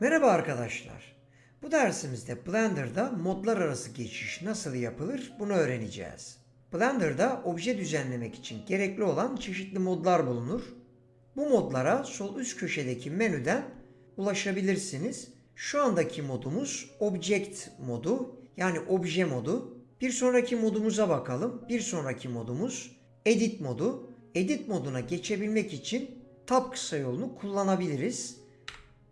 Merhaba arkadaşlar. Bu dersimizde Blender'da modlar arası geçiş nasıl yapılır bunu öğreneceğiz. Blender'da obje düzenlemek için gerekli olan çeşitli modlar bulunur. Bu modlara sol üst köşedeki menüden ulaşabilirsiniz. Şu andaki modumuz Object modu yani obje modu. Bir sonraki modumuza bakalım. Bir sonraki modumuz Edit modu. Edit moduna geçebilmek için Tab kısa yolunu kullanabiliriz.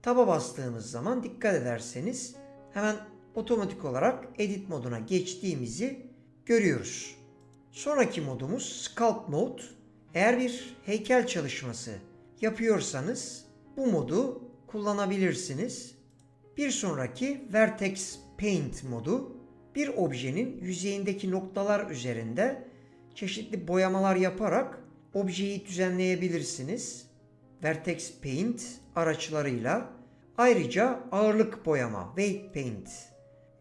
Taba bastığımız zaman dikkat ederseniz hemen otomatik olarak edit moduna geçtiğimizi görüyoruz. Sonraki modumuz Sculpt Mode. Eğer bir heykel çalışması yapıyorsanız bu modu kullanabilirsiniz. Bir sonraki Vertex Paint modu bir objenin yüzeyindeki noktalar üzerinde çeşitli boyamalar yaparak objeyi düzenleyebilirsiniz. Vertex Paint araçlarıyla ayrıca ağırlık boyama Weight Paint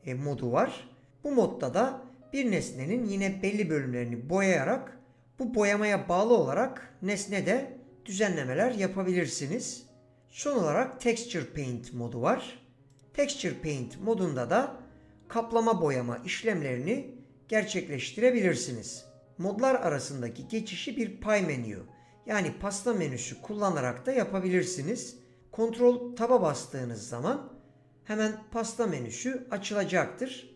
e, modu var. Bu modda da bir nesnenin yine belli bölümlerini boyayarak bu boyamaya bağlı olarak nesnede düzenlemeler yapabilirsiniz. Son olarak Texture Paint modu var. Texture Paint modunda da kaplama boyama işlemlerini gerçekleştirebilirsiniz. Modlar arasındaki geçişi bir pay menü yani pasta menüsü kullanarak da yapabilirsiniz. Kontrol taba bastığınız zaman hemen pasta menüsü açılacaktır.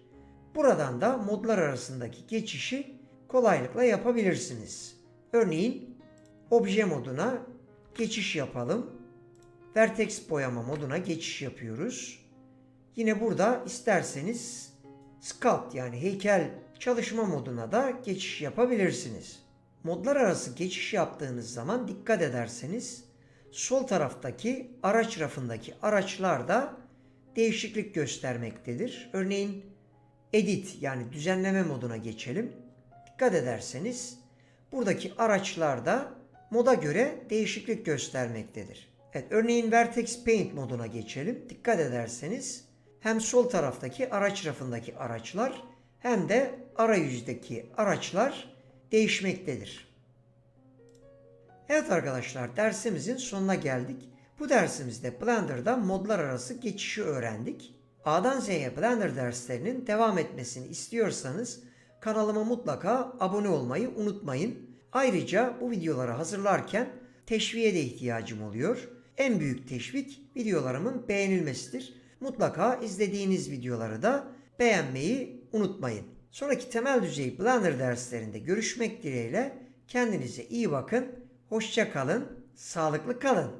Buradan da modlar arasındaki geçişi kolaylıkla yapabilirsiniz. Örneğin obje moduna geçiş yapalım. Vertex boyama moduna geçiş yapıyoruz. Yine burada isterseniz sculpt yani heykel çalışma moduna da geçiş yapabilirsiniz. Modlar arası geçiş yaptığınız zaman dikkat ederseniz sol taraftaki araç rafındaki araçlar da değişiklik göstermektedir. Örneğin edit yani düzenleme moduna geçelim. Dikkat ederseniz buradaki araçlarda moda göre değişiklik göstermektedir. Evet, örneğin Vertex Paint moduna geçelim. Dikkat ederseniz hem sol taraftaki araç rafındaki araçlar hem de arayüzdeki araçlar değişmektedir. Evet arkadaşlar dersimizin sonuna geldik. Bu dersimizde Blender'da modlar arası geçişi öğrendik. A'dan Z'ye Blender derslerinin devam etmesini istiyorsanız kanalıma mutlaka abone olmayı unutmayın. Ayrıca bu videoları hazırlarken teşviğe de ihtiyacım oluyor. En büyük teşvik videolarımın beğenilmesidir. Mutlaka izlediğiniz videoları da beğenmeyi unutmayın. Sonraki temel düzey Blender derslerinde görüşmek dileğiyle kendinize iyi bakın, hoşça kalın, sağlıklı kalın.